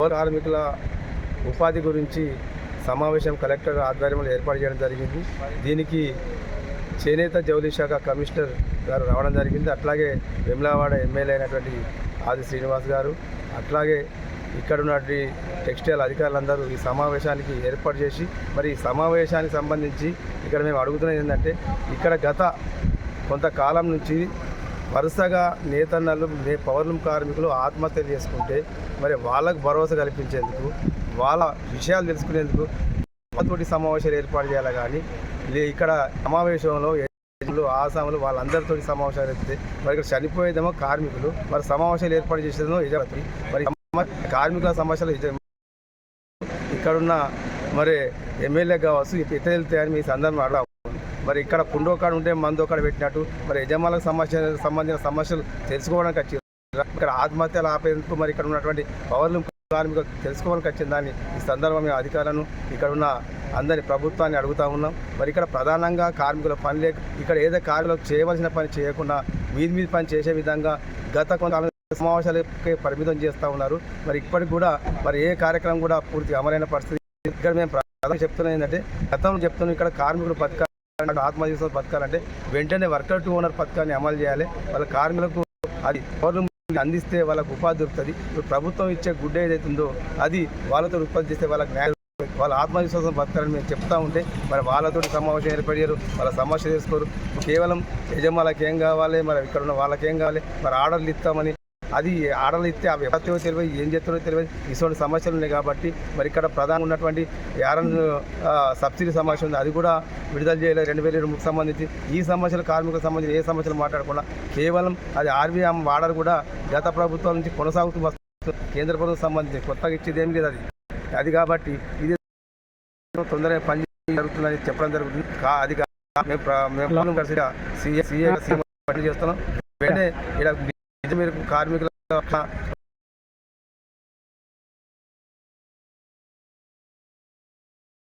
పౌర కార్మికుల ఉపాధి గురించి సమావేశం కలెక్టర్ ఆధ్వర్యంలో ఏర్పాటు చేయడం జరిగింది. దీనికి చేనేత జౌలి శాఖ కమిషనర్ గారు రావడం జరిగింది. అట్లాగే వెమ్లావాడ ఎమ్మెల్యే అయినటువంటి ఆది శ్రీనివాస్ గారు అట్లాగే ఇక్కడ ఉన్నటువంటి టెక్స్టైల్ అధికారులందరూ ఈ సమావేశానికి ఏర్పాటు చేసి మరి ఈ సమావేశానికి సంబంధించి ఇక్కడ మేము అడుగుతున్నది ఏంటంటే ఇక్కడ గత కొంతకాలం నుంచి వరుసగా నేతన్నలు నే పౌర్ణం కార్మికులు ఆత్మహత్యలు చేసుకుంటే మరి వాళ్ళకు భరోసా కల్పించేందుకు వాళ్ళ విషయాలు తెలుసుకునేందుకు తోటి సమావేశాలు ఏర్పాటు చేయాలి కానీ ఇక్కడ సమావేశంలో ఆసాములు వాళ్ళందరితో సమావేశాలు ఎత్తే మరి ఇక్కడ చనిపోయేదేమో కార్మికులు మరి సమావేశాలు ఏర్పాటు చేసేదేమో యజపతి మరి కార్మికుల సమస్యలు ఇక్కడున్న మరి ఎమ్మెల్యే కావచ్చు ఇతర వెళ్తాయని మీ సందర్భం అడగా మరి ఇక్కడ కుండోకాడ ఉంటే మందోకాడ పెట్టినట్టు మరి యజమానులకు సమస్య సంబంధించిన సమస్యలు తెలుసుకోవడానికి వచ్చి ఇక్కడ ఆత్మహత్యలు ఆపేందుకు మరి ఇక్కడ ఉన్నటువంటి పవర్లు కార్మికులు తెలుసుకోవడానికి వచ్చిన దాన్ని ఈ సందర్భంగా అధికారులను ఇక్కడ ఉన్న అందరి ప్రభుత్వాన్ని అడుగుతా ఉన్నాం. మరి ఇక్కడ ప్రధానంగా కార్మికుల పని లేక ఇక్కడ ఏదో కార్మికులకు చేయవలసిన పని చేయకుండా వీధి మీద పని చేసే విధంగా గత కొంత సమావేశాలకి పరిమితం చేస్తూ ఉన్నారు. మరి ఇప్పటికి కూడా మరి ఏ కార్యక్రమం కూడా పూర్తి అమలైన పరిస్థితి ఇక్కడ మేము ప్రధానంగా ఏంటంటే గతంలో చెప్తున్నాం ఇక్కడ కార్మికులు బతకాలి. ఆత్మవిశ్వాసం బతకాలంటే వెంటనే వర్కర్ టు ఓనర్ పథకాన్ని అమలు చేయాలి. వాళ్ళ కార్మికులకు అది పౌర్ణమి అందిస్తే వాళ్ళకు ఉపాధి దొరుకుతుంది. ఇప్పుడు ప్రభుత్వం ఇచ్చే గుడ్డ ఏదైతుందో అది వాళ్ళతో ఉత్పత్తి చేస్తే వాళ్ళకి న్యాయం వాళ్ళ ఆత్మవిశ్వాసం బతకాలని మేము చెప్తా ఉంటే మరి వాళ్ళతో సమావేశం ఏర్పడారు వాళ్ళ సమస్య చేసుకోరు కేవలం యజమానులకు ఏం కావాలి? మరి ఇక్కడ ఉన్న వాళ్ళకేం కావాలి? మరి ఆర్డర్లు ఇస్తామని అది ఆర్డర్లు ఇస్తే అవి ఎవరితో తెలియదు ఏం చేస్తారో తెలియదు. ఇటువంటి సమస్యలు ఉన్నాయి కాబట్టి మరి ఇక్కడ ప్రధాన ఉన్నటువంటి యారన్ సబ్సిడీ సమస్య ఉంది. అది కూడా విడుదల చేయలేదు. రెండు వేల ఇరవై సంబంధించి ఈ సమస్యలు కార్మికులకు సంబంధించి ఏ సమస్యలు మాట్లాడకుండా కేవలం అది ఆర్బీఎం ఆర్డర్ కూడా గత ప్రభుత్వం నుంచి కొనసాగుతూ వస్తుంది కేంద్ర ప్రభుత్వం సంబంధించి కొత్తగా ఇచ్చేది ఏం లేదు అది. అది కాబట్టి ఇది తొందరగా పని జరుగుతుందని చెప్పడం జరుగుతుంది. అది మేము మేము కలిసిగా సీఏ సీఏ పని చేస్తున్నాం. వెంటనే ఇక్కడ కార్మికుల